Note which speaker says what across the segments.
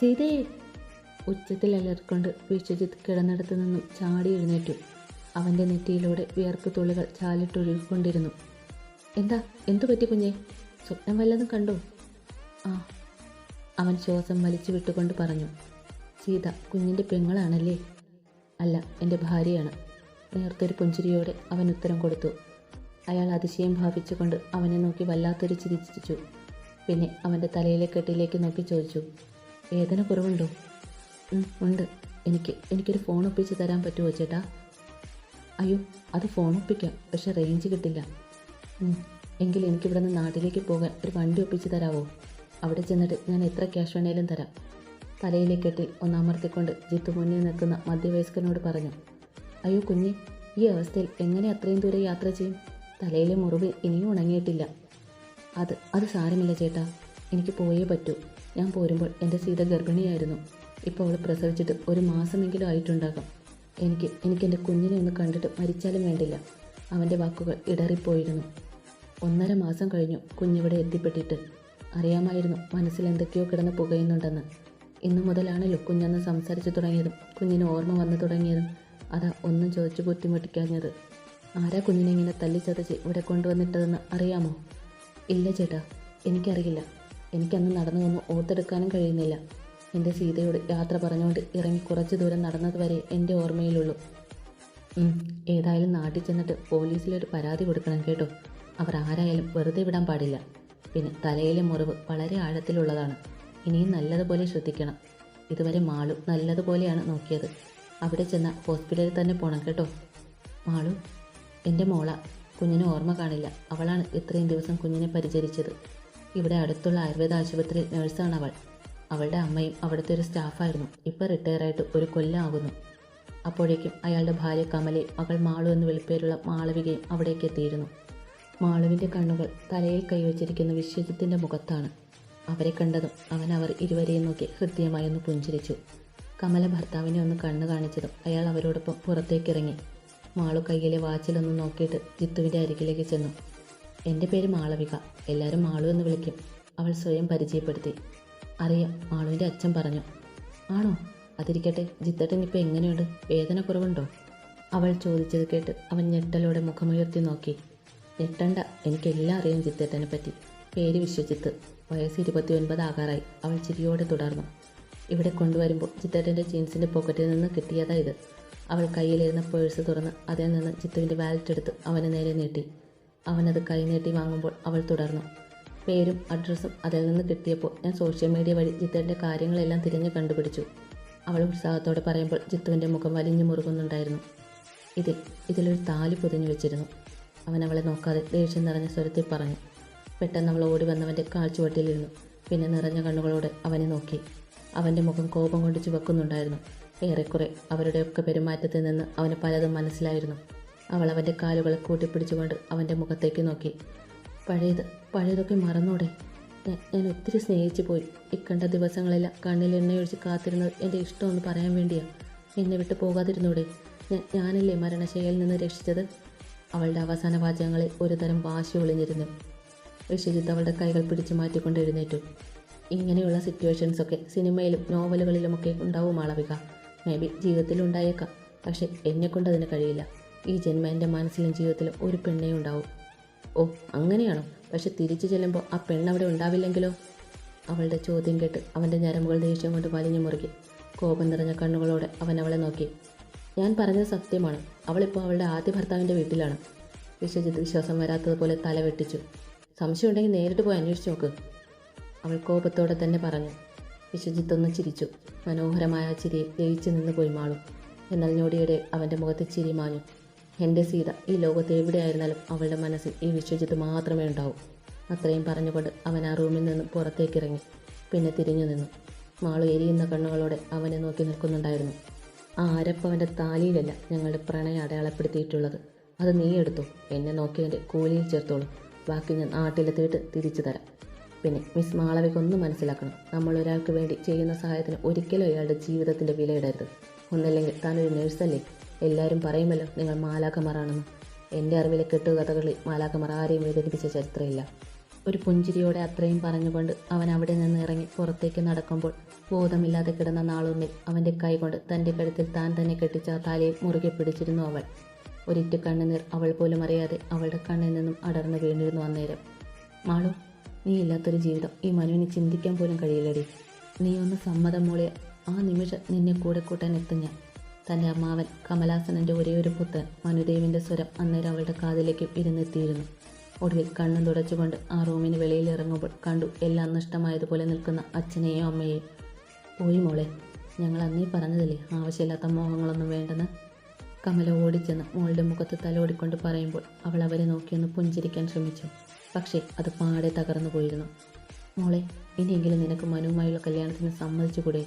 Speaker 1: സീതയെ ഉച്ചത്തിൽ അലർക്കൊണ്ട് വിശ്വജിത്ത് കിടന്നിടത്തു നിന്നും ചാടി എഴുന്നേറ്റു. അവന്റെ നെറ്റിയിലൂടെ വിയർപ്പ് തുള്ളികൾ ചാലിട്ടൊഴുകിക്കൊണ്ടിരുന്നു എന്താ? എന്തു പറ്റി കുഞ്ഞെ? സ്വപ്നം വല്ലതും കണ്ടോ? ആ അവൻ ശ്വാസം വലിച്ചു വിട്ടുകൊണ്ട് പറഞ്ഞു. സീത കുഞ്ഞിന്റെ പെങ്ങളാണല്ലേ? അല്ല എന്റെ ഭാര്യയാണ്. നേർത്തൊരു പുഞ്ചിരിയോടെ അവൻ ഉത്തരം കൊടുത്തു. അയാൾ അതിശയം ഭാവിച്ചുകൊണ്ട് അവനെ നോക്കി വല്ലാത്തൊരു ചിരിച്ചിച്ചു പിന്നെ അവന്റെ തലയിലെ കെട്ടിലേക്ക് നോക്കി ചോദിച്ചു. വേദന കുറവുണ്ടോ? "ഉം, ഉണ്ട്. എനിക്ക് എനിക്കൊരു ഫോൺ ഒപ്പിച്ച് തരാൻ പറ്റുമോ ചേട്ടാ? അയ്യോ അത് ഫോൺ ഒപ്പിക്കാം. പക്ഷെ റേഞ്ച് കിട്ടില്ല. എങ്കിൽ എനിക്കിവിടെ നിന്ന് നാട്ടിലേക്ക് പോകാൻ ഒരു വണ്ടി ഒപ്പിച്ച് തരാവോ? അവിടെ ചെന്നിട്ട് ഞാൻ എത്ര ക്യാഷ് വേണേലും തരാം. തലയിലെ കെട്ടിൽ ഒന്നമർത്തിക്കൊണ്ട് ജിത്തു മുന്നിൽ നിൽക്കുന്ന മധ്യവയസ്കനോട് പറഞ്ഞു. അയ്യോ കുഞ്ഞെ ഈ അവസ്ഥയിൽ എങ്ങനെ അത്രയും ദൂരെ യാത്ര ചെയ്യും? തലയിലെ മുറിവ് ഇനിയും ഉണങ്ങിയിട്ടില്ല. അത് അത് സാരമില്ല ചേട്ടാ. എനിക്ക് പോയേ പറ്റൂ. ഞാൻ പോരുമ്പോൾ എന്റെ സീത ഗർഭിണിയായിരുന്നു. ഇപ്പോൾ അവൾ പ്രസവിച്ചിട്ട് ഒരു മാസമെങ്കിലും ആയിട്ടുണ്ടാകാം. എനിക്ക് എനിക്ക് എന്റെ കുഞ്ഞിനെ ഒന്ന് കണ്ടിട്ട് മരിച്ചാലും വേണ്ടില്ല. അവന്റെ വാക്കുകൾ ഇടറിപ്പോയിരുന്നു. ഒന്നര മാസം കഴിഞ്ഞു കുഞ്ഞിവിടെ എത്തിപ്പെട്ടിട്ട്. അറിയാമായിരുന്നു മനസ്സിൽ എന്തൊക്കെയോ കിടന്ന് പുകയുന്നുണ്ടെന്ന്. ഇന്നു മുതലാണല്ലോ കുഞ്ഞന്ന് സംസാരിച്ചു തുടങ്ങിയതും കുഞ്ഞിന് ഓർമ്മ വന്നു തുടങ്ങിയതും. അതാ ഒന്നും ചോദിച്ചു ബുദ്ധിമുട്ടിക്കാഞ്ഞത്. ആരാ കുഞ്ഞിനെ ഇങ്ങനെ തല്ലിച്ചതച്ച് ഇവിടെ കൊണ്ടുവന്നിട്ടതെന്ന് അറിയാമോ? ഇല്ല ചേട്ടാ എനിക്കറിയില്ല. എനിക്കന്ന് നടന്നു വന്ന് ഓർത്തെടുക്കാനും കഴിയുന്നില്ല. എന്റെ സീതയോട് യാത്ര പറഞ്ഞുകൊണ്ട് ഇറങ്ങി കുറച്ച് ദൂരം നടന്നതുവരെ എന്റെ ഓർമ്മയിലുള്ളൂ. ഏതായാലും നാട്ടിൽ ചെന്നിട്ട് പോലീസിലൊരു പരാതി കൊടുക്കണം കേട്ടോ. അവർ ആരായാലും വെറുതെ വിടാൻ പാടില്ല. പിന്നെ തലയിലെ മുറിവ് വളരെ ആഴത്തിലുള്ളതാണ്. ഇനിയും നല്ലതുപോലെ ശ്രദ്ധിക്കണം. ഇതുവരെ മാളു നല്ലതുപോലെയാണ് നോക്കിയത്. അവിടെ ചെന്ന ഹോസ്പിറ്റലിൽ തന്നെ പോണം കേട്ടോ. മാളു എന്റെ മോള കുഞ്ഞിനെ ഓർമ്മ കാണില്ല. അവളാണ് ഇത്രയും ദിവസം കുഞ്ഞിനെ പരിചരിച്ചത്. ഇവിടെ അടുത്തുള്ള ആയുർവേദ ആശുപത്രിയിൽ നഴ്സാണ് അവൾ. അവളുടെ അമ്മയും അവിടുത്തെ ഒരു സ്റ്റാഫായിരുന്നു. ഇപ്പോൾ റിട്ടയറായിട്ട് ഒരു കൊല്ലം ആകുന്നു അപ്പോഴേക്കും അയാളുടെ ഭാര്യ കമലി മകൾ മാളു എന്ന് വിളിപ്പേരുള്ള മാളവികയും അവിടേക്ക് എത്തിയിരുന്നു. മാളുവിന്റെ കണ്ണുകൾ തലയിൽ കൈവച്ചിരിക്കുന്ന വിശ്വജിത്തിന്റെ മുഖത്താണ്. അവരെ കണ്ടതും അവൻ അവർ ഇരുവരെയും നോക്കി ഹൃദ്യമായി ഒന്ന് പുഞ്ചിരിച്ചു. കമല ഭർത്താവിനെ ഒന്ന് കണ്ണു കാണിച്ചതും അയാൾ അവരോടൊപ്പം പുറത്തേക്കിറങ്ങി. മാളു കയ്യിലെ വാച്ചിലൊന്ന് നോക്കിയിട്ട് ജിത്തുവിന്റെ അരികിലേക്ക് ചെന്നു. എന്റെ പേര് മാളവിക. എല്ലാവരും മാളു എന്ന് വിളിക്കും. അവൾ സ്വയം പരിചയപ്പെടുത്തി. അറിയാം മാളുവിന്റെ അച്ഛൻ പറഞ്ഞു. ആണോ? അതിരിക്കട്ടെ ജിത്തേട്ടൻ ഇപ്പോൾ എങ്ങനെയുണ്ട്? വേദന കുറവുണ്ടോ? അവൾ ചോദിച്ചത് കേട്ട് അവൻ ഞെട്ടലോടെ മുഖമുയർത്തി നോക്കി. ഞെട്ടണ്ട എനിക്കെല്ലാം അറിയാം ജിത്തേട്ടനെ പറ്റി. പേര് വിശ്വജിത്ത്. വയസ്സ് ഇരുപത്തി ഒൻപത് ആകാറായി. അവൾ ചിരിയോടെ തുടർന്നു. ഇവിടെ കൊണ്ടുവരുമ്പോൾ ചിത്തേട്ടന്റെ ജീൻസിന്റെ പോക്കറ്റിൽ നിന്ന് കിട്ടിയതാ ഇത്. അവൾ കയ്യിലിരുന്ന പേഴ്സ് തുറന്ന് അതിൽ നിന്ന് ചിത്തുവിന്റെ വാലറ്റ് എടുത്ത് അവന് നേരെ നീട്ടി. അവനത് കൈനീട്ടി വാങ്ങുമ്പോൾ അവൾ തുടർന്നു. പേരും അഡ്രസ്സും അതിൽ നിന്ന് കിട്ടിയപ്പോൾ ഞാൻ സോഷ്യൽ മീഡിയ വഴി ജിത്തുവിന്റെ കാര്യങ്ങളെല്ലാം തിരിഞ്ഞ് കണ്ടുപിടിച്ചു. അവൾ ഉത്സാഹത്തോടെ പറയുമ്പോൾ ജിത്തുവിന്റെ മുഖം വലിഞ്ഞു മുറുകുന്നുണ്ടായിരുന്നു. ഇതിൽ ഇതിലൊരു താലി പൊതിഞ്ഞു വെച്ചിരുന്നു. അവൻ അവളെ നോക്കാതെ ദേഷ്യം നിറഞ്ഞ സ്വരത്തിൽ പറഞ്ഞു. പെട്ടെന്ന് അവൾ ഓടി വന്നവന്റെ കാൽച്ചുവട്ടിലിരുന്നു പിന്നെ നിറഞ്ഞ കണ്ണുകളോടെ അവനെ നോക്കി. അവന്റെ മുഖം കോപം കൊണ്ട് ചുവക്കുന്നുണ്ടായിരുന്നു. ഏറെക്കുറെ അവരുടെയൊക്കെ പെരുമാറ്റത്തിൽ നിന്ന് അവന് പലതും മനസ്സിലായിരുന്നു. അവൾ അവന്റെ കാലുകൾ കൂട്ടിപ്പിടിച്ചുകൊണ്ട് അവന്റെ മുഖത്തേക്ക് നോക്കി. പഴയത് പഴയതൊക്കെ മറന്നോടെ? ഞാൻ ഒത്തിരി സ്നേഹിച്ചു പോയി. ഇക്കണ്ട ദിവസങ്ങളെല്ലാം കണ്ണിൽ എണ്ണയൊഴിച്ച് കാത്തിരുന്നത് എന്റെ ഇഷ്ടമെന്ന് പറയാൻ വേണ്ടിയാണ് എന്നെ വിട്ട് പോകാതിരുന്നൂടെ? ഞാൻ ഞാനല്ലേ മരണശൈലിയിൽ നിന്ന് രക്ഷിച്ചത്? അവളുടെ അവസാന വാചകങ്ങളിൽ ഒരുതരം വാശി ഒളിഞ്ഞിരുന്നു. വിശ്വജിത്ത് അവളുടെ കൈകൾ പിടിച്ചു മാറ്റിക്കൊണ്ട് എഴുന്നേറ്റു. ഇങ്ങനെയുള്ള സിറ്റുവേഷൻസൊക്കെ സിനിമയിലും നോവലുകളിലുമൊക്കെ ഉണ്ടാവും അളവിക മേ ബി ജീവിതത്തിൽ ഉണ്ടായേക്കാം പക്ഷെ എന്നെക്കൊണ്ട് കഴിയില്ല. ഈ ജന്മ എന്റെ മനസ്സിലും ജീവിതത്തിലും ഒരു പെണ്ണേ ഉണ്ടാവും. ഓ അങ്ങനെയാണോ? പക്ഷെ തിരിച്ചു ചെല്ലുമ്പോൾ ആ പെണ്ണവിടെ ഉണ്ടാവില്ലെങ്കിലോ? അവളുടെ ചോദ്യം കേട്ട് അവന്റെ ഞരമ്പുകൾ ദേഷ്യം കൊണ്ട് വലിഞ്ഞു മുറുകി. കോപം നിറഞ്ഞ കണ്ണുകളോടെ അവൻ അവളെ നോക്കി. ഞാൻ പറഞ്ഞത് സത്യമാണ്. അവളിപ്പോൾ അവളുടെ ആദ്യ ഭർത്താവിന്റെ വീട്ടിലാണ്. വിശ്വജിത്ത് വിശ്വാസം വരാത്തതുപോലെ തല വെട്ടിച്ചു. സംശയമുണ്ടെങ്കിൽ നേരിട്ട് പോയി അന്വേഷിച്ച് നോക്ക്. അവൾ കോപത്തോടെ തന്നെ പറഞ്ഞു. വിശ്വജിത്ത് ഒന്ന് ചിരിച്ചു. മനോഹരമായ ചിരിയിൽ ജയിച്ചു നിന്ന് പോയി മാളു. എന്നാൽ ഞൊടിയുടെ അവന്റെ മുഖത്ത് ചിരി മാഞ്ഞു. എന്റെ സീത ഈ ലോകത്ത് എവിടെയായിരുന്നാലും അവളുടെ മനസ്സിൽ ഈ വിശ്വജിത്ത് മാത്രമേ ഉണ്ടാവൂ. അത്രയും പറഞ്ഞുകൊണ്ട് അവൻ ആ റൂമിൽ നിന്ന് പുറത്തേക്കിറങ്ങി. പിന്നെ തിരിഞ്ഞു നിന്നു. മാളു എരിയുന്ന കണ്ണുകളോടെ അവനെ നോക്കി നിൽക്കുന്നുണ്ടായിരുന്നു. ആ അരപ്പവന്റെ താലിയിലല്ല ഞങ്ങളുടെ പ്രണയം അടയാളപ്പെടുത്തിയിട്ടുള്ളത്. അത് നീ എടുത്തു. എന്നെ നോക്കിയതിന്റെ കൂലിയിൽ ചേർത്തോളൂ. ബാക്കി ഞാൻ നാട്ടിലെത്തിയിട്ട് തിരിച്ചു തരാം. പിന്നെ മിസ് മാളവിക്കൊന്നും മനസ്സിലാക്കണം. നമ്മൾ ഒരാൾക്ക് വേണ്ടി ചെയ്യുന്ന സഹായത്തിന് ഒരിക്കലും അയാളുടെ ജീവിതത്തിന്റെ വിലയിടരുത്. ഒന്നല്ലെങ്കിൽ താനൊരു നേഴ്സല്ലേ? എല്ലാവരും പറയുമല്ലോ നിങ്ങൾ മാലാക്കമാറാണെന്ന് എന്റെ അറിവിലെ കെട്ടുകഥകളിൽ മാലാക്കമാർ ആരെയും വേദനിപ്പിച്ച ചരിത്രമില്ല. ഒരു പുഞ്ചിരിയോടെ അത്രയും പറഞ്ഞുകൊണ്ട് അവൻ അവിടെ നിന്ന് ഇറങ്ങി പുറത്തേക്ക് നടക്കുമ്പോൾ ബോധമില്ലാതെ കിടന്ന നാളൊന്നിൽ അവന്റെ കൈകൊണ്ട് തന്റെ കഴുത്തിൽ താൻ തന്നെ കെട്ടിച്ച താലിയിൽ മുറുകെ പിടിച്ചിരുന്നു അവൾ. ഒരിറ്റു കണ്ണുനീർ അവൾ പോലും അറിയാതെ അവളുടെ കണ്ണിൽ നിന്നും അടർന്നു വീണിരുന്നു അന്നേരം. മാളു നീ ഇല്ലാത്തൊരു ജീവിതം ഈ മനുവിന് ചിന്തിക്കാൻ പോലും കഴിയില്ലടി. നീ ഒന്ന് സമ്മതം മൂളിയ ആ നിമിഷം നിന്നെ കൂടെ കൂട്ടാൻ എത്തും ഞാൻ. തന്റെ അമ്മാവൻ കമലാസനന്റെ ഒരേ ഒരു പുത്രൻ മനുദേവിന്റെ സ്വരം അന്നേരം അവളുടെ കാതിലേക്ക് ഇരുന്നെത്തിയിരുന്നു. ഒടുവിൽ കണ്ണും തുടച്ചുകൊണ്ട് ആ റൂമിന് വെളിയിൽ ഇറങ്ങുമ്പോൾ കണ്ടു എല്ലാം നഷ്ടമായതുപോലെ നിൽക്കുന്ന അച്ഛനെയും അമ്മയെയും. പോയി മോളെ ഞങ്ങൾ അന്നേ പറഞ്ഞതല്ലേ ആവശ്യമില്ലാത്ത മോഹങ്ങളൊന്നും വേണ്ടെന്ന്? കമല ഓടിച്ചെന്ന് മോളുടെ മുഖത്ത് തലോടിക്കൊണ്ട് പറയുമ്പോൾ അവൾ അവരെ നോക്കിയൊന്ന് പുഞ്ചിരിക്കാൻ ശ്രമിച്ചു. പക്ഷേ അത് പാടെ തകർന്നു പോയിരുന്നു. മോളെ ഇനിയെങ്കിലും നിനക്ക് മനുവുമായുള്ള കല്യാണത്തിന് സമ്മതിച്ചുകൂടെ?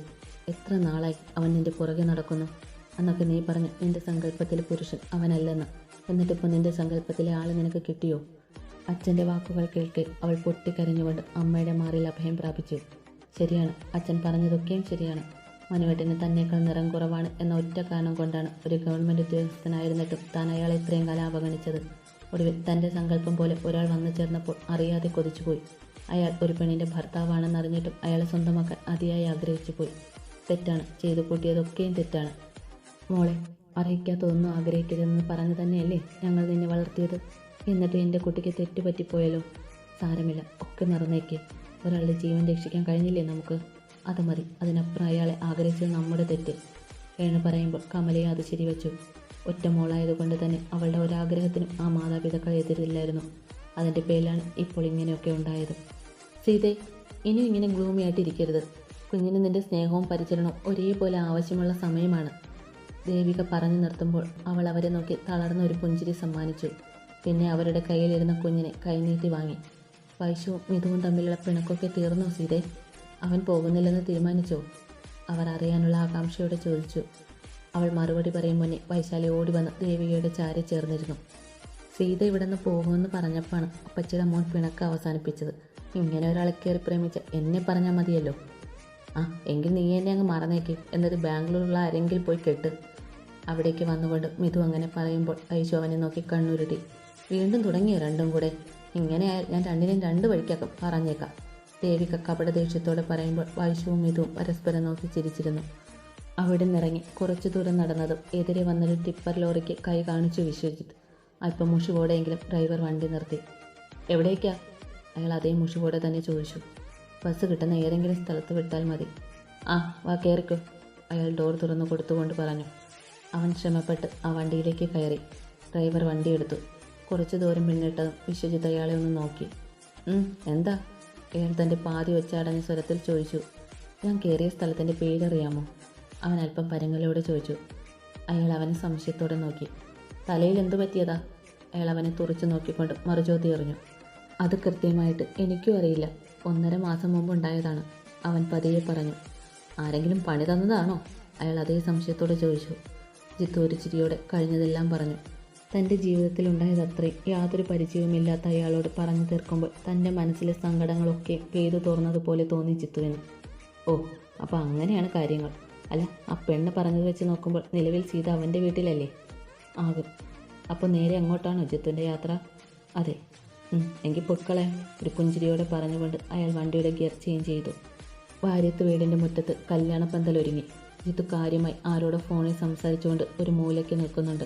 Speaker 1: എത്ര നാളായി അവൻ നിന്റെ പുറകെ നടക്കുന്നു? അന്നൊക്കെ നീ പറഞ്ഞ നിന്റെ സങ്കല്പത്തിലെ പുരുഷൻ അവനല്ലെന്ന്. എന്നിട്ടിപ്പോൾ നിന്റെ സങ്കല്പത്തിലെ ആൾ നിനക്ക് കിട്ടിയോ? അച്ഛന്റെ വാക്കുകൾ കേൾക്കെ അവൾ പൊട്ടിക്കരഞ്ഞുകൊണ്ട് അമ്മയുടെ മാറിൽ അഭയം പ്രാപിച്ചു. ശരിയാണ് അച്ഛൻ പറഞ്ഞതൊക്കെയും ശരിയാണ്. മനുവേട്ടന് തന്നേക്കാൾ നിറം കുറവാണ് എന്ന ഒറ്റ കാരണം കൊണ്ടാണ് ഒരു ഗവൺമെന്റ് ഉദ്യോഗസ്ഥനായിരുന്നിട്ടും താൻ അയാളെ ഇത്രയും കാലം അവഗണിച്ചത്. ഒടുവിൽ തന്റെ സങ്കല്പം പോലെ ഒരാൾ വന്നു ചേർന്നപ്പോൾ അറിയാതെ കൊതിച്ചുപോയി. അയാൾ ഒരു പെണ്ണിന്റെ ഭർത്താവാണെന്നറിഞ്ഞിട്ടും അയാളെ സ്വന്തമാക്കാൻ അതിയായി ആഗ്രഹിച്ചു പോയി തെറ്റാണ് ചെയ്തു കൂട്ടിയതൊക്കെയും തെറ്റാണ്. മോളെ അറിയിക്കാത്തതൊന്നും ആഗ്രഹിക്കരുതെന്ന് പറഞ്ഞു തന്നെയല്ലേ ഞങ്ങൾ നിന്നെ വളർത്തിയത്? എന്നിട്ട് എന്റെ കുട്ടിക്ക് തെറ്റ് പറ്റിപ്പോയാലോ സാരമില്ല ഒക്കെ മറന്നേക്ക്. ഒരാളുടെ ജീവൻ രക്ഷിക്കാൻ കഴിഞ്ഞില്ലേ നമുക്ക്? അത് മതി അതിനപ്പുറം അയാളെ ആഗ്രഹിച്ചത് നമ്മുടെ തെറ്റ്. എന്ന് പറയുമ്പോൾ കമലയെ അത് ശരിവെച്ചു. ഒറ്റ മോളായതുകൊണ്ട് തന്നെ അവളുടെ ഒരാഗ്രഹത്തിനും ആ മാതാപിതാക്കൾ എതിരില്ലായിരുന്നു. അതിന്റെ പേരിലാണ് ഇപ്പോൾ ഇങ്ങനെയൊക്കെ ഉണ്ടായത്. സീതേ ഇനിയും ഇങ്ങനെ ഗ്ലൂമിയായിട്ടിരിക്കരുത്. കുഞ്ഞിന് നിന്റെ സ്നേഹവും പരിചരണവും ഒരേപോലെ ആവശ്യമുള്ള സമയമാണ്. ദേവിക പറഞ്ഞു നിർത്തുമ്പോൾ അവൾ അവരെ നോക്കി തളർന്ന ഒരു പുഞ്ചിരി സമ്മാനിച്ചു. പിന്നെ അവരുടെ കയ്യിലിരുന്ന കുഞ്ഞിനെ കൈനീട്ടി വാങ്ങി. വൈശുവും മിഥുവും തമ്മിലുള്ള പിണക്കൊക്കെ തീർന്നു സീതെ? അവൻ പോകുന്നില്ലെന്ന് തീരുമാനിച്ചോ? അവർ അറിയാനുള്ള ആകാംക്ഷയോടെ ചോദിച്ചു. അവൾ മറുപടി പറയും മുന്നേ വൈശാലി ഓടി വന്ന് ദേവികയുടെ ചാരി ചേർന്നിരുന്നു. സീത ഇവിടെ നിന്ന് പോകുമെന്ന് പറഞ്ഞപ്പോഴാണ് അപ്പച്ചിയുടെ മോൻ പിണക്ക് അവസാനിപ്പിച്ചത്. ഇങ്ങനെ ഒരാളെ കയറി പ്രേമിച്ച എന്നെ പറഞ്ഞാൽ മതിയല്ലോ. ആ എങ്കിൽ നീ എന്നെ അങ്ങ് മറന്നേക്ക്. എന്നിട്ട് ബാംഗ്ലൂരിലുള്ള ആരെങ്കിലും പോയി കെട്ട്. അവിടേക്ക് വന്നുകൊണ്ട് മിഥു അങ്ങനെ പറയുമ്പോൾ ഐശു അവനെ നോക്കി കണ്ണുരുട്ടി. വീണ്ടും തുടങ്ങിയോ രണ്ടും കൂടെ? ഇങ്ങനെയായാൽ ഞാൻ രണ്ടിനെയും രണ്ട് വഴിക്കാക്കും പറഞ്ഞേക്കാം. ദേവിക കപട ദേഷ്യത്തോടെ പറയുമ്പോൾ വൈശുവും മിഥുവും പരസ്പരം നോക്കി ചിരിച്ചിരുന്നു. അവിടെ നിന്നിറങ്ങി കുറച്ചു ദൂരം നടന്നതും എതിരെ വന്നൊരു ടിപ്പർ ലോറിക്ക് കൈ കാണിച്ചു വിശ്വജിത്ത് അല്പം മുഷിവോടെയെങ്കിലും ഡ്രൈവർ വണ്ടി നിർത്തി. എവിടേക്കാ? അയാൾ അതേ മുഷിവോടെ തന്നെ ചോദിച്ചു. ബസ് കിട്ടുന്ന ഏതെങ്കിലും സ്ഥലത്ത് വിട്ടാൽ മതി. ആ വാ കയറിക്കോ അയാൾ ഡോർ തുറന്നു കൊടുത്തുകൊണ്ട് പറഞ്ഞു. അവൻ ശ്രമപ്പെട്ട് ആ വണ്ടിയിലേക്ക് കയറി. ഡ്രൈവർ വണ്ടിയെടുത്തു കുറച്ചു ദൂരം പിന്നിട്ടതും വിശ്വജിത്ത് അയാളെ ഒന്ന് നോക്കി. എന്താ? അയാൾ തന്റെ പാതി വെച്ചടഞ്ഞ സ്വരത്തിൽ ചോദിച്ചു. ഞാൻ കയറിയ സ്ഥലത്തിന്റെ പേരറിയാമോ? അവൻ അല്പം പരങ്ങലോടെ ചോദിച്ചു. അയാൾ അവനെ സംശയത്തോടെ നോക്കി. തലയിൽ എന്തു പറ്റിയതാ? അയാൾ അവനെ തുറച്ചു നോക്കിക്കൊണ്ട് മറുചോതി എറിഞ്ഞു. അത് കൃത്യമായിട്ട് എനിക്കും അറിയില്ല. ഒന്നര മാസം മുമ്പ് ഉണ്ടായതാണ് അവൻ പതിയെ പറഞ്ഞു. ആരെങ്കിലും പണി തന്നതാണോ? അയാൾ അതേ സംശയത്തോടെ ചോദിച്ചു. ജിത്തു ചിരിയോടെ കഴിഞ്ഞതെല്ലാം പറഞ്ഞു. തന്റെ ജീവിതത്തിൽ ഉണ്ടായതത്രയും യാതൊരു പരിചയവുമില്ലാത്ത അയാളോട് പറഞ്ഞു തീർക്കുമ്പോൾ തന്റെ മനസ്സിലെ സങ്കടങ്ങളൊക്കെ പെയ്തു തോർന്നതുപോലെ തോന്നി ചിത്തുവിന്. ഓ അപ്പോൾ അങ്ങനെയാണ് കാര്യങ്ങൾ. അല്ല ആ പെണ്ണ് പറഞ്ഞത് വെച്ച് നോക്കുമ്പോൾ നിലവിൽ സീത അവന്റെ വീട്ടിലല്ലേ? ആകും. അപ്പോൾ നേരെ അങ്ങോട്ടാണോ ജിത്തുവിന്റെ യാത്ര? അതെ. എങ്കിൽ പൊക്കളെ ഒരു പുഞ്ചിരിയോടെ പറഞ്ഞുകൊണ്ട് അയാൾ വണ്ടിയുടെ ഗിയർ ചേഞ്ച് ചെയ്തു. വാര്യത്ത് വീടിന്റെ മുറ്റത്ത് കല്യാണ പന്തൽ ഒരുങ്ങി ജിത്തു കാര്യമായി ആരോടോ ഫോണിൽ സംസാരിച്ചുകൊണ്ട് ഒരു മൂലയ്ക്ക് നിൽക്കുന്നുണ്ട്.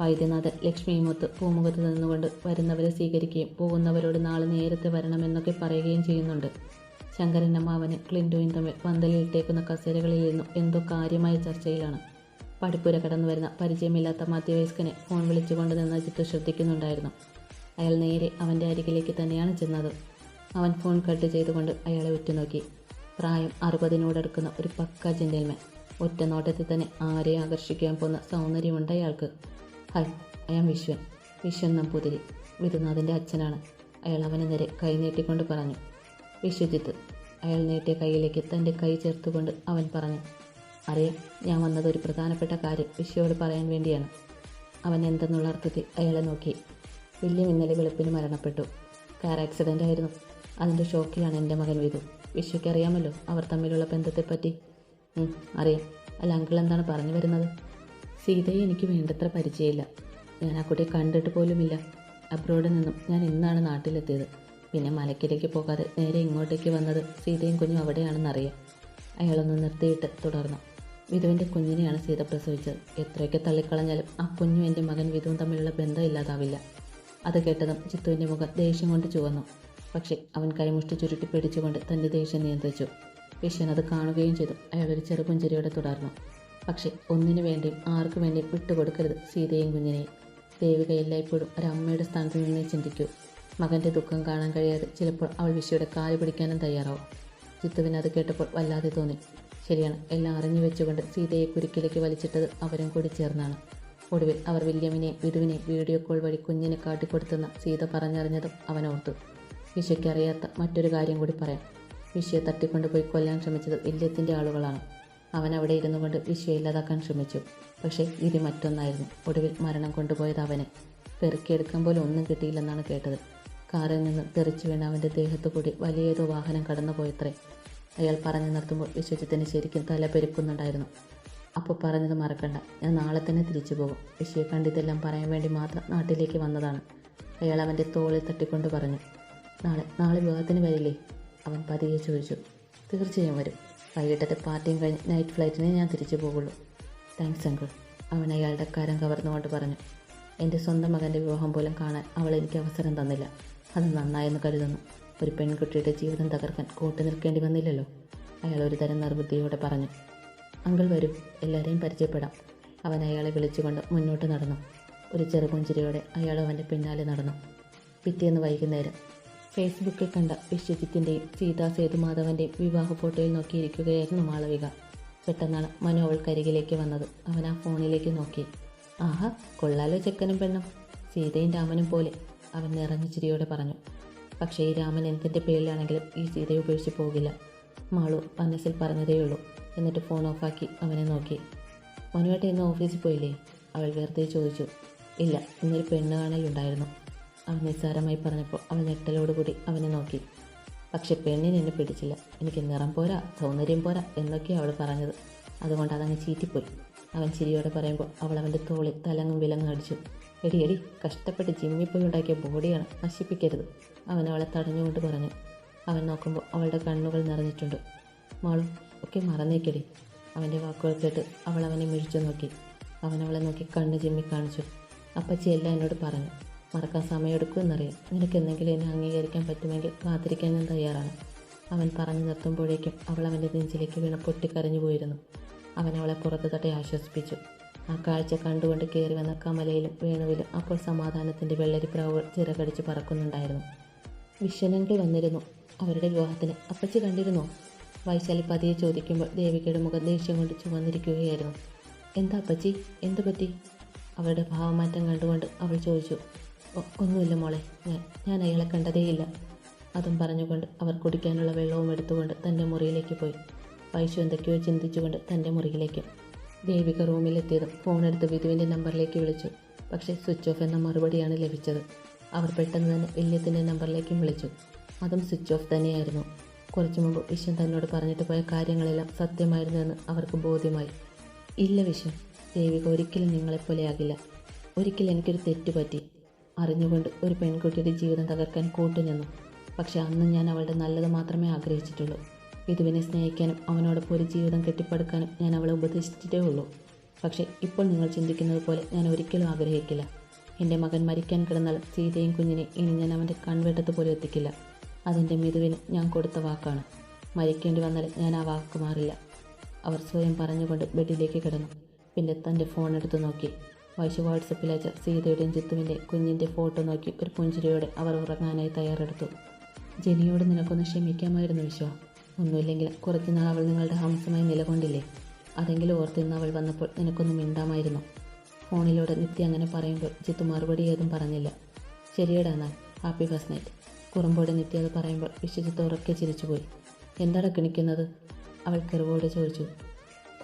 Speaker 1: വൈദ്യനാഥൻ ലക്ഷ്മിയുമൊത്ത് പൂമുഖത്ത് നിന്നുകൊണ്ട് വരുന്നവരെ സ്വീകരിക്കുകയും പോകുന്നവരോട് നാളെ നേരത്തെ വരണമെന്നൊക്കെ പറയുകയും ചെയ്യുന്നുണ്ട്. ശങ്കരൻ മാവന് ക്ലിന്റോയും തമ്മിൽ പന്തലിൽ ഇട്ടേക്കുന്ന കസേരകളിൽ നിന്നും എന്തോ കാര്യമായ ചർച്ചയിലാണ്. പടിപ്പുര കടന്നു വരുന്ന പരിചയമില്ലാത്ത മധ്യവയസ്കനെ ഫോൺ വിളിച്ചുകൊണ്ട് നിന്ന് ജിത്തു ശ്രദ്ധിക്കുന്നുണ്ടായിരുന്നു. അയാൾ നേരെ അവന്റെ അരികിലേക്ക് തന്നെയാണ് ചെന്നത്. അവൻ ഫോൺ കട്ട് ചെയ്തുകൊണ്ട് അയാളെ ഉറ്റുനോക്കി. പ്രായം അറുപതിനോടടുക്കുന്ന ഒരു പക്ക ജെന്റൽമാൻ. ഒറ്റ നോട്ടത്തിൽ തന്നെ ആരെ ആകർഷിക്കാൻ പോകുന്ന സൗന്ദര്യമുണ്ട് അയാൾക്ക്. ഹായ് അയാൾ വിശ്വൻ. വിശ്വൻ നമ്പൂതിരി. വിധുനാഥന്റെ അച്ഛനാണ്. അയാൾ അവനെ നേരെ കൈ നീട്ടിക്കൊണ്ട് പറഞ്ഞു. വിശ്വജിത്ത് അയാൾ നീട്ടിയ കൈയിലേക്ക് തന്റെ കൈ ചേർത്തുകൊണ്ട് അവൻ പറഞ്ഞു അറിയാം ഞാൻ വന്നത് ഒരു പ്രധാനപ്പെട്ട കാര്യം വിശ്വയോട് പറയാൻ വേണ്ടിയാണ്. അവൻ എന്തെന്നുള്ള അർത്ഥത്തിൽ അയാളെ നോക്കി. വില്യം ഇന്നലെ വെളുപ്പിന് മരണപ്പെട്ടു. കാർ ആക്സിഡന്റ് ആയിരുന്നു. അതിന്റെ ഷോക്കിലാണ് എന്റെ മകൻ വിധു വിശ്വയ്ക്ക് അറിയാമല്ലോ അവർ തമ്മിലുള്ള ബന്ധത്തെപ്പറ്റി. അറിയാം. അല്ല അങ്കിൾ എന്താണ് പറഞ്ഞു വരുന്നത്? സീതയെ എനിക്ക് വേണ്ടത്ര പരിചയമില്ല. ഞാൻ ആ കുട്ടിയെ കണ്ടിട്ട് പോലുമില്ല. അബ്രോഡിൽ നിന്നും ഞാൻ ഇന്നാണ് നാട്ടിലെത്തിയത്. പിന്നെ മലക്കിലേക്ക് പോകാതെ നേരെ ഇങ്ങോട്ടേക്ക് വന്നത് സീതയും കുഞ്ഞും അവിടെയാണെന്നറിയാം. അയാളൊന്ന് നിർത്തിയിട്ട് തുടർന്നു. വിധുവിന്റെ കുഞ്ഞിനെയാണ് സീത പ്രസവിച്ചത്. എത്രയൊക്കെ തള്ളിക്കളഞ്ഞാലും ആ കുഞ്ഞും എന്റെ മകൻ വിധുവും തമ്മിലുള്ള ബന്ധം ഇല്ലാതാവില്ല. അത് കേട്ടതും ചിത്തുവിന്റെ മുഖം ദേഷ്യം കൊണ്ട് ചുവന്നു. പക്ഷേ അവൻ കൈമുഷ്ടി ചുരുട്ടി പിടിച്ചുകൊണ്ട് തന്റെ ദേഷ്യം നിയന്ത്രിച്ചു. വിശ്വൻ അത് കാണുകയും ചെയ്തു. അയാളൊരു ചെറുപുഞ്ചിരിയോടെ തുടർന്നു. പക്ഷേ ഒന്നിനു വേണ്ടിയും ആർക്കു വേണ്ടിയും വിട്ടുകൊടുക്കരുത് സീതയും കുഞ്ഞിനെയും. ദേവിക എല്ലായ്പ്പോഴും ഒരമ്മയുടെ സ്ഥാനത്ത് നിന്നേ ചിന്തിക്കൂ. മകന്റെ ദുഃഖം കാണാൻ കഴിയാതെ ചിലപ്പോൾ അവൾ വിശ്വയുടെ കാൽ പിടിക്കാനും തയ്യാറാവും. ചിത്തുവിന് അത് കേട്ടപ്പോൾ വല്ലാതെ തോന്നി. ശരിയാണ് എല്ലാം അറിഞ്ഞു വെച്ചുകൊണ്ട് സീതയെ കുരുക്കിലേക്ക് വലിച്ചിട്ടത് അവരും കൂടി ചേർന്നാണ്. ഒടുവിൽ അവർ വില്യമിനെ വിധുവിനെ വീഡിയോ കോൾ വഴി കുഞ്ഞിനെ കാട്ടിക്കൊടുത്തെന്ന് സീത പറഞ്ഞറിഞ്ഞതും അവൻ ഓർത്തു വിശ്വയ്ക്ക് മറ്റൊരു കാര്യം കൂടി പറയാം. വിശ്വയെ തട്ടിക്കൊണ്ടുപോയി കൊല്ലാൻ ശ്രമിച്ചത് വില്യത്തിന്റെ ആളുകളാണ്. അവൻ അവിടെ ഇരുന്നു കൊണ്ട് വിശ്വയെ ഇല്ലാതാക്കാൻ ശ്രമിച്ചു. പക്ഷേ വിധി മറ്റൊന്നായിരുന്നു. ഒടുവിൽ മരണം കൊണ്ടുപോയത് അവനെ. പെറുക്കിയെടുക്കാൻ പോലും ഒന്നും കിട്ടിയില്ലെന്നാണ് കേട്ടത്. കാറിൽ നിന്ന് തെറിച്ചു വീണ അവന്റെ ദേഹത്തു കൂടി വലിയേതോ വാഹനം കടന്നുപോയത്രേ. അയാൾ പറഞ്ഞു നിർത്തുമ്പോൾ വിശ്വജിത്തിന് ശരിക്കും തല പെരുക്കുന്നുണ്ടായിരുന്നു. അപ്പോൾ പറഞ്ഞത് മറക്കണ്ട. ഞാൻ നാളെ തന്നെ തിരിച്ചു പോകും. വിഷയെ കണ്ടിതെല്ലാം പറയാൻ വേണ്ടി മാത്രം നാട്ടിലേക്ക് വന്നതാണ്. അയാൾ അവന്റെ തോളിൽ തട്ടിക്കൊണ്ട് പറഞ്ഞു. നാളെ നാളെ വിവാഹത്തിന് വരില്ലേ? അവൻ പതിയെ ചോദിച്ചു തീർച്ചയായും വരും. വൈകിട്ടത്തെ പാർട്ടിയും കഴിഞ്ഞ് നൈറ്റ് ഫ്ലൈറ്റിനെ ഞാൻ തിരിച്ചു പോകുള്ളൂ. താങ്ക്സ് അങ്കിൾ അവൻ അയാളുടെ കരം കവർന്നുകൊണ്ട് പറഞ്ഞു എന്റെ സ്വന്തം മകന്റെ വിവാഹം പോലും കാണാൻ അവൾ എനിക്ക് അവസരം തന്നില്ല. അത് നന്നായെന്ന് കരുതുന്നു. ഒരു പെൺകുട്ടിയുടെ ജീവിതം തകർക്കാൻ കൂട്ടു നിൽക്കേണ്ടി വന്നില്ലല്ലോ. അയാൾ ഒരു തരം നിർബുദ്ധിയോടെ പറഞ്ഞു അങ്കിൾ വരും എല്ലാവരെയും പരിചയപ്പെടാം. അവൻ അയാളെ വിളിച്ചുകൊണ്ട് മുന്നോട്ട് നടന്നു. ഒരു ചെറുപുഞ്ചിരിയോടെ അയാൾ അവന്റെ പിന്നാലെ നടന്നു. പിറ്റേന്ന് വൈകുന്നേരം ഫേസ്ബുക്കിൽ കണ്ട വിശ്വജിത്തിന്റെയും സീതാ സേതുമാധവന്റെയും വിവാഹ ഫോട്ടോയിൽ നോക്കിയിരിക്കുകയായിരുന്നു മാളവിക. പെട്ടെന്നാണ് മനു അവൾക്കരികിലേക്ക് വന്നത്. അവൻ ആ ഫോണിലേക്ക് നോക്കി. ആഹാ കൊള്ളാലോ ചെക്കനും പെണ്ണും. സീതയും രാമനും പോലെ അവൻ നിറഞ്ഞ ചിരിയോടെ പറഞ്ഞു. പക്ഷേ ഈ രാമൻ എന്തിന്റെ പേരിലാണെങ്കിലും ഈ സീതയെ ഉപേക്ഷിച്ച് പോകില്ല. മാളു മനസ്സിൽ പറഞ്ഞതേയുള്ളൂ. എന്നിട്ട് ഫോൺ ഓഫാക്കി അവനെ നോക്കി. മനുവേട്ട ഇന്ന് ഓഫീസിൽ പോയില്ലേ? അവൾ വെറുതെ ചോദിച്ചു. ഇല്ല ഇന്നൊരു പെണ്ണ് കാണലുണ്ടായിരുന്നു അവൻ നിസ്സാരമായി പറഞ്ഞപ്പോൾ അവൻ ഞെട്ടലോടുകൂടി അവനെ നോക്കി. പക്ഷെ പെണ്ണിന് എന്നെ പിടിച്ചില്ല. എനിക്ക് നിറം പോരാ സൗന്ദര്യം പോരാ എന്നൊക്കെയാണ് അവൾ പറഞ്ഞത്. അതുകൊണ്ട് അതങ്ങ് ചീറ്റിപ്പോയി. അവൻ ചിരിയോടെ പറയുമ്പോൾ അവൾ അവന്റെ തോളിൽ തലങ്ങും വിലങ്ങും അടിച്ചു. എടി എടി കഷ്ടപ്പെട്ട് ജിമ്മിൽ പോയി ഉണ്ടാക്കിയ ബോഡിയാണ്. നശിപ്പിക്കരുത്. അവൻ അവളെ തടഞ്ഞുകൊണ്ട് പറഞ്ഞു. അവൻ നോക്കുമ്പോൾ അവളുടെ കണ്ണുകൾ നിറഞ്ഞിട്ടുണ്ട്. മാളും ഒക്കെ മറന്നേക്കടി. അവന്റെ വാക്കുകൾ കേട്ട് അവൾ അവനെ മിഴിച്ചു നോക്കി. അവൻ അവളെ നോക്കി കണ്ണ് ചിമ്മി കാണിച്ചു. അപ്പച്ചി എല്ലാം എന്നോട് പറഞ്ഞു. മറക്കാൻ സമയമെടുക്കും എന്നറിയാം. നിനക്ക് എന്തെങ്കിലും എന്നെ അംഗീകരിക്കാൻ പറ്റുമെങ്കിൽ കാത്തിരിക്കാൻ ഞാൻ തയ്യാറാണ്. അവൻ പറഞ്ഞു നിർത്തുമ്പോഴേക്കും അവൾ അവന്റെ നെഞ്ചിലേക്ക് വീണ് പൊട്ടിക്കരഞ്ഞു പോയിരുന്നു. അവൻ അവളെ പുറത്ത് തട്ടി ആശ്വസിപ്പിച്ചു. ആ കാഴ്ച കണ്ടുകൊണ്ട് കയറി വന്ന കമലയിലും വേണുവിലും അപ്പോൾ സമാധാനത്തിന്റെ വെള്ളരിപ്രാവുകൾ ചിറകടിച്ച് പറക്കുന്നുണ്ടായിരുന്നു. വിശ്വനങ്ങൾ വന്നിരുന്നു. അവരുടെ വിവാഹത്തിന് അപ്പച്ചി കണ്ടിരുന്നോ? വൈശാലി പതിയെ ചോദിക്കുമ്പോൾ ദേവികയുടെ മുഖം ദേഷ്യം കൊണ്ട് ചുമന്നിരിക്കുകയായിരുന്നു. എന്താ അപ്പച്ചി? എന്തു പറ്റി? അവരുടെ ഭാവമാറ്റം കണ്ടുകൊണ്ട് അവൾ ചോദിച്ചു. "ഒ- ഒന്നുമില്ല മോളെ. ഞാൻ ഞാൻ അയാളെ കണ്ടതേയില്ല. അതും പറഞ്ഞുകൊണ്ട് അവർ കുടിക്കാനുള്ള വെള്ളവും എടുത്തുകൊണ്ട് തന്റെ മുറിയിലേക്ക് പോയി. പൈശു എന്തൊക്കെയോ ചിന്തിച്ചുകൊണ്ട് തന്റെ മുറിയിലേക്ക്. ദേവിക റൂമിലെത്തിയതും ഫോണെടുത്ത് വിധുവിന്റെ നമ്പറിലേക്ക് വിളിച്ചു. പക്ഷേ സ്വിച്ച് ഓഫ് എന്ന മറുപടിയാണ് ലഭിച്ചത്. അവർ പെട്ടെന്ന് തന്നെ വില്യത്തിന്റെ നമ്പറിലേക്കും വിളിച്ചു. അതും സ്വിച്ച് ഓഫ് തന്നെയായിരുന്നു. കുറച്ചു മുമ്പ് വിശ്വൻ തന്നോട് പറഞ്ഞിട്ട് പോയ കാര്യങ്ങളെല്ലാം സത്യമായിരുന്നു എന്ന് അവർക്ക് ബോധ്യമായി. ഇല്ല വിശ്വൻ ദേവിക ഒരിക്കലും നിങ്ങളെപ്പോലെയാകില്ല. ഒരിക്കലും എനിക്കൊരു തെറ്റ് പറ്റി. അറിഞ്ഞുകൊണ്ട് ഒരു പെൺകുട്ടിയുടെ ജീവിതം തകർക്കാൻ കൂട്ടുനിന്നു പക്ഷെ അന്ന് ഞാൻ അവളുടെ നല്ലത് മാത്രമേ ആഗ്രഹിച്ചിട്ടുള്ളൂ. വിധുവിനെ സ്നേഹിക്കാനും അവനോടൊപ്പം ഒരു ജീവിതം കെട്ടിപ്പടുക്കാനും ഞാൻ അവളെ ഉപദേശിച്ചിട്ടേ ഉള്ളൂ. പക്ഷേ ഇപ്പോൾ നിങ്ങൾ ചിന്തിക്കുന്നത് പോലെ ഞാൻ ഒരിക്കലും ആഗ്രഹിക്കില്ല. എന്റെ മകൻ മരിക്കാൻ കിടന്നാൽ സീതയും കുഞ്ഞിനെ ഇനി ഞാൻ അവന്റെ കൺവെട്ടത്ത് പോലും എത്തിക്കില്ല. അതെന്റെ മിതുവിന് ഞാൻ കൊടുത്ത വാക്കാണ്. മരിക്കേണ്ടി വന്നാൽ ഞാൻ ആ വാക്ക് മാറില്ല. അവർ സ്വയം പറഞ്ഞുകൊണ്ട് ബെഡിലേക്ക് കിടന്നു. പിന്നെ തന്റെ ഫോൺ എടുത്ത് നോക്കി. വൈശു വാട്സപ്പിൽ അയച്ച സീതയുടെയും ജിത്തുവിന്റെ കുഞ്ഞിന്റെ ഫോട്ടോ നോക്കി ഒരു പുഞ്ചിരിയോടെ അവർ ഉറങ്ങാനായി തയ്യാറെടുത്തു. ജനിയോട് നിനക്കൊന്ന് ക്ഷമിക്കാമായിരുന്നു വിശ്വ. ഒന്നുമില്ലെങ്കിൽ കുറച്ച് നാൾ അവൾ നിങ്ങളുടെ ഹംസമായി നിലകൊണ്ടില്ലേ? അതെങ്കിലും ഓർത്തിന്ന് അവൾ വന്നപ്പോൾ നിനക്കൊന്ന് മിണ്ടാമായിരുന്നു. ഫോണിലൂടെ നിത്യ അങ്ങനെ പറയുമ്പോൾ ജിത്തു മറുപടി ഏതും പറഞ്ഞില്ല. ശരിയടാ എന്നാൽ ഹാപ്പി ഫസ്റ്റ് നൈറ്റ്. കുറുമ്പോടെ നിത്യ അത് പറയുമ്പോൾ വിശ്വജിത്ത് ഉറക്കെ ചിരിച്ചുപോയി. എന്താടാ കിണിക്കുന്നത്? അവൾ കെറിവോടെ ചോദിച്ചു.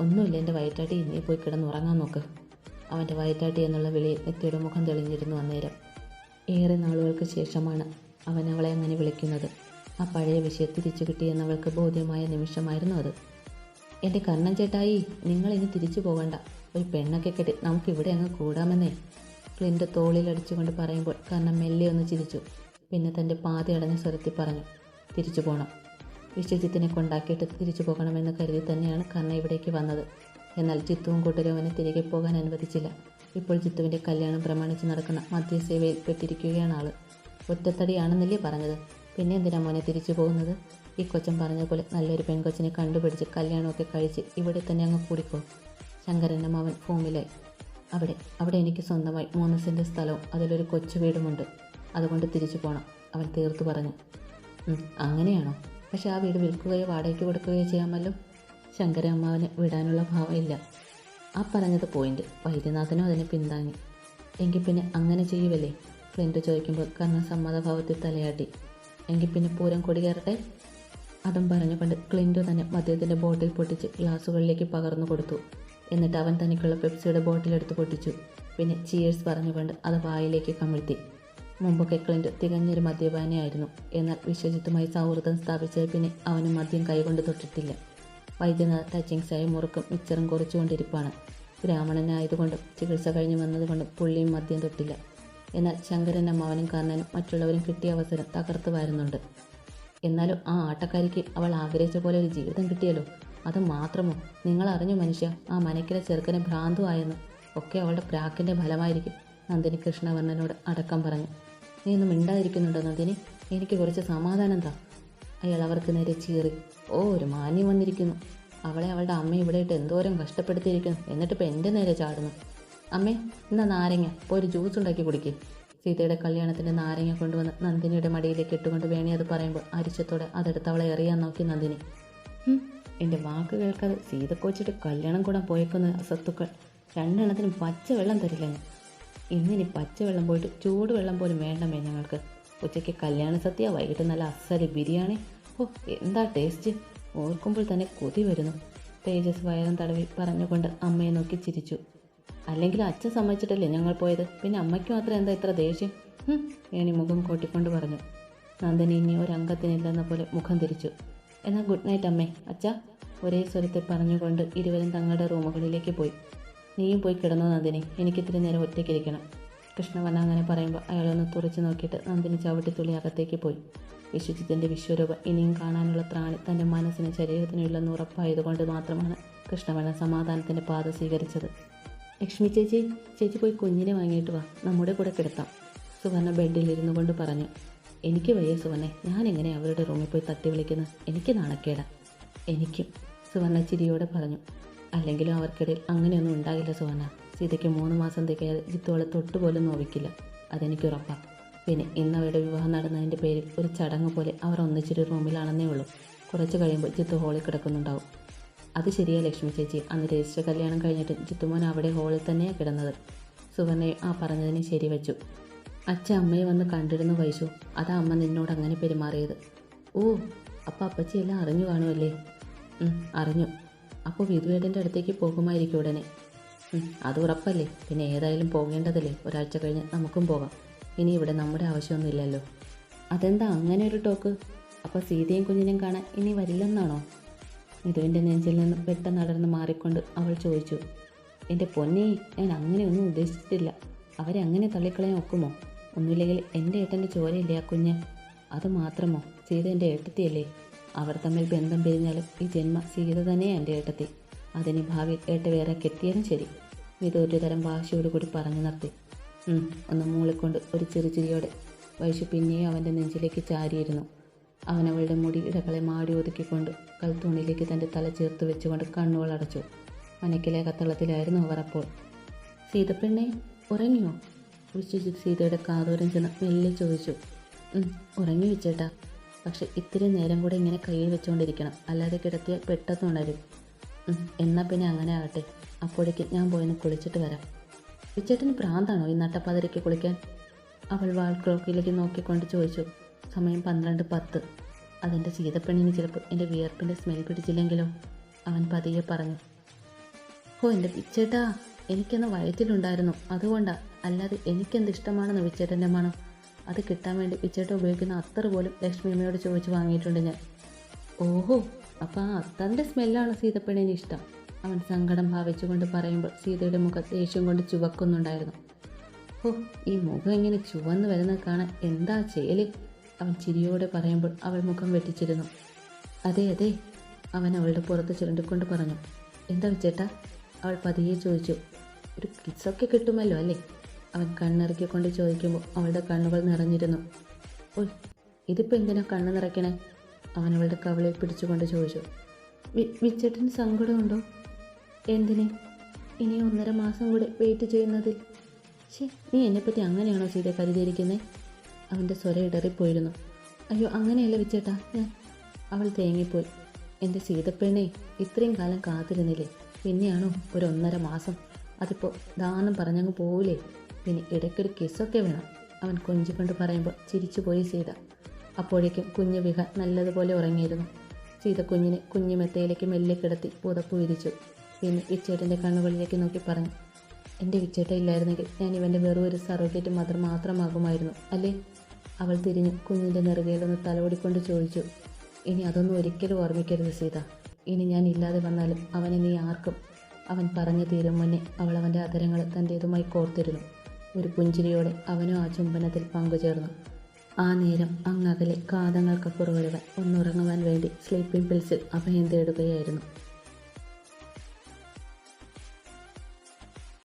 Speaker 1: ഒന്നുമില്ല എന്റെ വയറ്റാട്ടി ഇന്നേ പോയി കിടന്ന് ഉറങ്ങാൻ നോക്ക്. അവന്റെ വയറ്റാട്ടി എന്നുള്ള വിളി നിത്യയുടെ മുഖം തെളിഞ്ഞിരുന്നു അന്നേരം. ഏറെ നാളുകൾക്ക് ശേഷമാണ് അവൻ അവളെ അങ്ങനെ വിളിക്കുന്നത്. ആ പഴയ വിഷയം തിരിച്ചു കിട്ടിയെന്നവൾക്ക് ബോധ്യമായ നിമിഷമായിരുന്നു അത്. എന്റെ കർണൻ ചേട്ടായി നിങ്ങൾ ഇനി തിരിച്ചു പോകണ്ട. ഒരു പെണ്ണൊക്കെ കെട്ടി നമുക്ക് ഇവിടെ അങ്ങ് കൂടാമെന്നേ. ക്ലിന്റെ തോളിലടിച്ചുകൊണ്ട് പറയുമ്പോൾ കർണൻ മെല്ലെ ഒന്ന് ചിരിച്ചു. പിന്നെ തന്റെ പാതി അടഞ്ഞ സ്വരത്തിൽ പറഞ്ഞു തിരിച്ചു പോകണം വിശ്വജിത്തിനെ കൊണ്ടാക്കിയിട്ട് തിരിച്ചു പോകണമെന്ന് കരുതി തന്നെയാണ് കർണ ഇവിടേക്ക് വന്നത്. എന്നാൽ ചിത്തുവും കൂട്ടരും തിരികെ പോകാൻ അനുവദിച്ചില്ല. ഇപ്പോൾ ചിത്തുവിന്റെ കല്യാണം പ്രമാണിച്ച് നടക്കുന്ന മദ്യസേവയിൽ പെട്ടിരിക്കുകയാണ് ആൾ. ഒറ്റത്തടിയാണെന്നല്ലേ പറഞ്ഞത്. പിന്നെ എന്തിനാ മോനെ തിരിച്ചു പോകുന്നത്? ഈ കൊച്ചൻ പറഞ്ഞ പോലെ നല്ലൊരു പെൺകൊച്ചിനെ കണ്ടുപിടിച്ച് കല്യാണമൊക്കെ കഴിച്ച് ഇവിടെ തന്നെ അങ്ങ് കൂടിക്കോ. ശങ്കരന്റെ മാവൻ ഫോമിലായി അവിടെ അവിടെ എനിക്ക് സ്വന്തമായി മൂന്ന് സ്ഥലവും അതിലൊരു കൊച്ചു വീടുമുണ്ട്. അതുകൊണ്ട് തിരിച്ചു പോകണം അവൻ തീർത്തു പറഞ്ഞു. "ഉം, അങ്ങനെയാണോ? പക്ഷെ ആ വീട് വിൽക്കുകയോ വാടകയ്ക്ക് കൊടുക്കുകയോ ചെയ്യാമല്ലോ. ശങ്കര അമ്മാവന് വിടാനുള്ള ഭാവമില്ല. ആ പറഞ്ഞത് പോയിന്റ് വൈദ്യനാഥനും അതിനെ പിന്താങ്ങി. എങ്കിൽ പിന്നെ അങ്ങനെ ചെയ്യുവല്ലേ? ഫ്രണ്ട് ചോദിക്കുമ്പോൾ കർണ സമ്മതഭാവത്തിൽ തലയാട്ടി. എങ്കിൽ പിന്നെ പൂരം കൊടി കയറട്ടെ? അതും പറഞ്ഞുകൊണ്ട് ക്ലിന്റു തന്നെ മദ്യത്തിന്റെ ബോട്ടിൽ പൊട്ടിച്ച് ഗ്ലാസുകളിലേക്ക് പകർന്നു കൊടുത്തു. എന്നിട്ട് അവൻ തനിക്കുള്ള പെപ്സിയുടെ ബോട്ടിലെടുത്ത് പൊട്ടിച്ചു. പിന്നെ ചീയേഴ്സ് പറഞ്ഞുകൊണ്ട് അത് വായിലേക്ക് കമിഴ്ത്തി. മുമ്പൊക്കെ ക്ലിന്റ് തികഞ്ഞൊരു മദ്യപാനിയായിരുന്നു. എന്നാൽ വിശ്വജിത്തുമായി സൗഹൃദം സ്ഥാപിച്ചത് പിന്നെ അവന് മദ്യം കൈകൊണ്ട് തൊട്ടിട്ടില്ല. വൈദ്യനാഥ് ടച്ചിങ്സായി മുറുക്കും മിച്ചറും കുറിച്ചുകൊണ്ടിരിപ്പാണ്. ബ്രാഹ്മണനായതുകൊണ്ടും ചികിത്സ കഴിഞ്ഞ് വന്നതുകൊണ്ടും പുള്ളിയും മദ്യം തൊട്ടില്ല. എന്നാൽ ശങ്കരൻ അമ്മാവനും കർണനും മറ്റുള്ളവരും കിട്ടിയ അവസരം തകർത്ത് വരുന്നുണ്ട്. എന്നാലും ആ ആട്ടക്കാരിക്ക് അവൾ ആഗ്രഹിച്ച പോലെ ഒരു ജീവിതം കിട്ടിയല്ലോ. അത് മാത്രമോ? നിങ്ങൾ അറിഞ്ഞു മനുഷ്യ ആ മനക്കിലെ ചെറുക്കനെ ഭ്രാന്തുവായെന്ന് ഒക്കെ അവളുടെ പ്രാക്കിന്റെ ഫലമായിരിക്കും നന്ദിനി കൃഷ്ണവർണനോട് അടക്കം പറഞ്ഞു. നീ ഒന്നും മിണ്ടാതിരിക്കുന്നുണ്ടോ നന്ദിനി? എനിക്ക് കുറച്ച് സമാധാനം താ. അയാൾ അവർക്ക് നേരെ ചീറി ഓ ഒരു മാന്യം വന്നിരിക്കുന്നു. അവളെ അവളുടെ അമ്മ ഇവിടെ ഇട്ട് എന്തോരം കഷ്ടപ്പെടുത്തിയിരിക്കുന്നു. എന്നിട്ട് ഇപ്പം എന്റെ നേരെ ചാടുന്നു. അമ്മേ എന്നാ നാരങ്ങ. ഇപ്പോൾ ഒരു ജ്യൂസ് ഉണ്ടാക്കി കുടിക്കേ. സീതയുടെ കല്യാണത്തിന്റെ നാരങ്ങ കൊണ്ടുവന്ന് നന്ദിനിയുടെ മടിയിലേക്ക് ഇട്ടുകൊണ്ട് വേണി അത് പറയുമ്പോൾ അരിച്ചത്തോടെ അതെടുത്ത് അവളെ എറിയാൻ നോക്കി നന്ദിനി. എന്റെ വാക്ക് കേൾക്കാതെ സീതക്കോച്ചിട്ട് കല്യാണം കൂടാൻ പോയേക്കുന്ന അസത്തുക്കൾ രണ്ടെണ്ണത്തിനും പച്ചവെള്ളം തരില്ല ഞാൻ ഇന്നിനി പച്ചവെള്ളം പോയിട്ട് ചൂടുവെള്ളം പോലും വേണ്ടമേ ഞങ്ങൾക്ക്. ഉച്ചയ്ക്ക് കല്യാണ സദ്യ വൈകിട്ട് നല്ല അസൽ ബിരിയാണി ഓ എന്താ ടേസ്റ്റ്? ഓർക്കുമ്പോൾ തന്നെ കൊതി വരുന്നു. തേജസ് വയറും തടവി പറഞ്ഞുകൊണ്ട് അമ്മയെ നോക്കി ചിരിച്ചു. അല്ലെങ്കിൽ അച്ഛൻ സമ്മതിച്ചിട്ടല്ലേ ഞങ്ങൾ പോയത്? പിന്നെ അമ്മയ്ക്ക് മാത്രം എന്താ ഇത്ര ദേഷ്യം? ഏണി മുഖം കൂട്ടിക്കൊണ്ട് പറഞ്ഞു. നന്ദിനി ഇനി ഒരംഗത്തിനില്ലെന്ന പോലെ മുഖം തിരിച്ചു. എന്നാൽ ഗുഡ് നൈറ്റ് അമ്മേ. അച്ഛ ഒരേ സ്വരത്തിൽ പറഞ്ഞുകൊണ്ട് ഇരുവരും തങ്ങളുടെ റൂമുകളിലേക്ക് പോയി. നീയും പോയി കിടന്നു നന്ദിനി. എനിക്കിത്തിരി നേരം ഒറ്റയ്ക്കിരിക്കണം. കൃഷ്ണവർണ അങ്ങനെ പറയുമ്പോൾ അയാളൊന്ന് തുറച്ചു നോക്കിയിട്ട് നന്ദിനി ചവിട്ടിത്തുള്ളി അകത്തേക്ക് പോയി. വിശ്വജിത്തിന്റെ വിശ്വരൂപം ഇനിയും കാണാനുള്ള ത്രാണി തന്റെ മനസ്സിനും ശരീരത്തിനും ഇല്ലെന്ന് ഉറപ്പായതുകൊണ്ട് മാത്രമാണ് കൃഷ്ണവണ്ണ സമാധാനത്തിന്റെ പാത സ്വീകരിച്ചത്. ലക്ഷ്മി ചേച്ചി ചേച്ചി പോയി കുഞ്ഞിനെ വാങ്ങിയിട്ട് വാ. നമ്മുടെ കൂടെ കിടത്താം. സുവർണ ബെഡിലിരുന്നു കൊണ്ട് പറഞ്ഞു. എനിക്ക് വയ്യ സുവർണെ ഞാൻ എങ്ങനെ അവരുടെ റൂമിൽ പോയി തട്ടി വിളിക്കുന്നത് എനിക്ക് നാണക്കേട. എനിക്കും സുവർണ ചിരിയോടെ പറഞ്ഞു. അല്ലെങ്കിലും അവർക്കിടയിൽ അങ്ങനെയൊന്നും ഉണ്ടാകില്ല സുവർണ. സീതയ്ക്ക് മൂന്ന് മാസം തികയാതെ ജിത്തുവളെ തൊട്ടുപോലും നോവിക്കില്ല. അതെനിക്ക് ഉറപ്പാണ് പിന്നെ ഇന്ന് അവരുടെ വിവാഹം നടന്നതിന്റെ പേരിൽ ഒരു ചടങ്ങ് പോലെ അവർ ഒന്നിച്ചൊരു റൂമിലാണെന്നേ ഉള്ളൂ. കുറച്ച് കഴിയുമ്പോൾ ജിത്തു ഹോളിൽ കിടക്കുന്നുണ്ടാവും. അത് ശരിയാ ലക്ഷ്മി ചേച്ചി. അന്ന് രജിസ്റ്റർ കല്യാണം കഴിഞ്ഞിട്ട് ജിത്തുമോൻ അവിടെ ഹോളിൽ തന്നെയാണ് കിടന്നത്. സുവർണയും ആ പറഞ്ഞതിന് ശരിവെച്ചു അച്ഛൻ അമ്മയെ വന്ന് കണ്ടിരുന്നു വൈശു. അതാ അമ്മ നിന്നോട് അങ്ങനെ പെരുമാറിയത്. ഓ അപ്പം അപ്പച്ചി എല്ലാം അറിഞ്ഞു കാണുമല്ലേ അറിഞ്ഞു. അപ്പോൾ വിധുവേടന്റെ അടുത്തേക്ക് പോകുമായിരിക്കും ഉടനെ. അത് ഉറപ്പല്ലേ? പിന്നെ ഏതായാലും പോകേണ്ടതല്ലേ? ഒരാഴ്ച കഴിഞ്ഞ് നമുക്കും പോകാം. ഇനി ഇവിടെ നമ്മുടെ ആവശ്യമൊന്നുമില്ലല്ലോ. അതെന്താ അങ്ങനെ ഒരു ടോക്ക്? അപ്പോൾ സീതയും കുഞ്ഞിനെയും കാണാൻ ഇനി വരില്ലെന്നാണോ? മിഥുവിന്റെ നെഞ്ചിൽ നിന്ന് പെട്ടെന്ന് അടർന്ന് മാറിക്കൊണ്ട് അവൾ ചോദിച്ചു എന്റെ പൊന്നെ ഞാൻ അങ്ങനെയൊന്നും ഉദ്ദേശിച്ചിട്ടില്ല. അവരെ അങ്ങനെ തള്ളിക്കളയാൻ ഒക്കുമോ? ഒന്നുമില്ലെങ്കിൽ എന്റെ ഏട്ടന്റെ ചോരയില്ലേ ആ കുഞ്ഞ്? അത് മാത്രമോ? സീത എന്റെ ഏട്ടത്തിയല്ലേ? അവർ തമ്മിൽ ബന്ധം പിരിഞ്ഞാലും ഈ ജന്മ സീത തന്നെയാണ് എന്റെ ഏട്ടത്തി. അതിന് ഭാവിയിൽ ഏട്ട വേറെ കെട്ടിയാലും ശരി. മിഥു ഒരു തരം വാശിയോടുകൂടി പറഞ്ഞു നിർത്തി ഒന്ന് മൂളിക്കൊണ്ട് ഒരു ചെറു ചിരിയോടെ വൈശു പിന്നെയും അവന്റെ നെഞ്ചിലേക്ക് ചാരിയിരുന്നു. അവൻ അവളുടെ മുടി ഇടകളെ മാടി ഒതുക്കിക്കൊണ്ട് കൽത്തൂണിലേക്ക് തന്റെ തല ചേർത്ത് വെച്ചുകൊണ്ട് കണ്ണുകൾ അടച്ചു. മനക്കിലെ കത്തളത്തിലായിരുന്നു അവർ അപ്പോൾ. സീതപ്പെണ്ണെ ഉറങ്ങിയോ? വിശ്വജി സീതയുടെ കാതോരം ചെന്ന് മെല്ലെ ചോദിച്ചു. ഉറങ്ങി വെച്ചേട്ടാ. പക്ഷെ ഇത്തിരി നേരം കൂടെ ഇങ്ങനെ കയ്യിൽ വെച്ചുകൊണ്ടിരിക്കണം അല്ലാതെ കിടത്തിയാൽ പെട്ടെന്ന് ഉണരും. എന്നാൽ എന്നാ പിന്നെ അങ്ങനെ ആകട്ടെ. അപ്പോഴേക്ക് ഞാൻ പോയൊന്ന് കുളിച്ചിട്ട് വരാം. വിച്ചേട്ടന് പ്രാന്താണോ ഈ നട്ടപ്പാതിരയ്ക്ക് കുളിക്കാൻ? അവൾ വാൾ ക്ലോക്കിലേക്ക് നോക്കിക്കൊണ്ട് ചോദിച്ചു. സമയം പന്ത്രണ്ട് പത്ത്. അതെന്റെ സീതപ്പെണ്ണിന് ചിലപ്പോൾ എന്റെ വിയർപ്പിന്റെ സ്മെൽ പിടിച്ചില്ലെങ്കിലോ? അവൻ പതിയെ പറഞ്ഞു. ഓ എന്റെ പിച്ചേട്ടാ എനിക്കന്ന് വയറ്റിലുണ്ടായിരുന്നു. അതുകൊണ്ടാ. അല്ലാതെ എനിക്കെന്ത് ഇഷ്ടമാണെന്ന് വിച്ചേട്ടന്റെ മണം? അത് കിട്ടാൻ വേണ്ടി പിച്ചേട്ട ഉപയോഗിക്കുന്ന അത്തർ പോലും ലക്ഷ്മി അമ്മയോട് ചോദിച്ച് വാങ്ങിയിട്ടുണ്ട് ഞാൻ. ഓഹോ അപ്പം ആ അത്തറിന്റെ സ്മെല്ലാണ് സീതപ്പെണ്ണിന് ഇഷ്ടം. അവൻ സങ്കടം ഭാവിച്ചുകൊണ്ട് പറയുമ്പോൾ സീതയുടെ മുഖം ദേഷ്യം കൊണ്ട് ചുവക്കുന്നുണ്ടായിരുന്നു. ഓ ഈ മുഖം ഇങ്ങനെ ചുവന്ന് വരുന്നത് കാണാൻ എന്താ ചെയ്യൽ അവൻ ചിരിയോടെ പറയുമ്പോൾ അവൾ മുഖം വെട്ടിച്ചിരുന്നു. അതെ അതെ അവൻ അവളുടെ പുറത്ത് ചുരുണ്ടിക്കൊണ്ട് പറഞ്ഞു. എന്താ വെച്ചേട്ടാ? അവൾ പതിയെ ചോദിച്ചു. ഒരു കിസ്സൊക്കെ കിട്ടുമല്ലോ അല്ലേ? അവൻ കണ്ണിറക്കിക്കൊണ്ട് ചോദിക്കുമ്പോൾ അവളുടെ കണ്ണുകൾ നിറഞ്ഞിരുന്നു. ഓ ഇതിപ്പോൾ എന്തിനാ കണ്ണ് നിറയ്ക്കണേ? അവൻ അവളുടെ കവളിൽ പിടിച്ചുകൊണ്ട് ചോദിച്ചു. വിച്ചേട്ടന് സങ്കടമുണ്ടോ? എന്തിന്? ഇനി ഒന്നര മാസം കൂടെ വെയിറ്റ് ചെയ്യുന്നതിൽ. ശേ നീ എന്നെപ്പറ്റി അങ്ങനെയാണോ സീത കരുതിയിരിക്കുന്നത് അവന്റെ സ്വര ഇടറിപ്പോയിരുന്നു. അയ്യോ അങ്ങനെയല്ല വെച്ചേട്ടാ ഞാൻ അവൾ തേങ്ങിപ്പോയി. എന്റെ സീതപ്പെണ്ണെ ഇത്രയും കാലം കാത്തിരുന്നില്ലേ? പിന്നെയാണോ ഒരു ഒന്നര മാസം? അതിപ്പോൾ ദാനം പറഞ്ഞങ്ങ് പോവില്ലേ പിന്നെ ഇടയ്ക്കൊരു കിസ്സൊക്കെ വേണം. അവൻ കൊഞ്ചിക്കൊണ്ട് പറയുമ്പോൾ ചിരിച്ചുപോയി സീത. അപ്പോഴേക്കും കുഞ്ഞു വിഹ നല്ലതുപോലെ ഉറങ്ങിയിരുന്നു. സീത കുഞ്ഞിനെ കുഞ്ഞു മെത്തയിലേക്ക് മെല്ലെ കിടത്തി പുതപ്പ് വിരിച്ചു. പിന്നെ ഇച്ചേട്ടന്റെ കണ്ണുകളിലേക്ക് നോക്കി പറഞ്ഞു. എന്റെ വിച്ചേട്ട ഇല്ലായിരുന്നെങ്കിൽ ഞാൻ ഇവന്റെ വെറും ഒരു സർവഗേറ്റ് മദർ മാത്രമാകുമായിരുന്നു അല്ലേ? അവൾ തിരിഞ്ഞ് കുഞ്ഞിന്റെ നെറുകയിലൊന്ന് തലോടിക്കൊണ്ട് ചോദിച്ചു. ഇനി അതൊന്നും ഒരിക്കലും ഓർമ്മിക്കരുത് സീത. ഇനി ഞാൻ ഇല്ലാതെ വന്നാലും അവനെ നീ ആർക്കും അവൻ പറഞ്ഞു തീരും മുന്നേ അവൾ അവന്റെ അതരങ്ങൾ തന്റേതുമായി കോർത്തിരുന്നു. ഒരു പുഞ്ചിരിയോടെ അവനും ആ ചുംബനത്തിൽ പങ്കുചേർന്നു. ആ നേരം അങ്ങകലെ കാതങ്ങൾക്കപ്പുറം ഒരുവൻ ഒന്നുറങ്ങുവാൻ വേണ്ടി സ്ലീപ്പിംഗ് പിൽസിൽ അഭയം തേടുകയായിരുന്നു.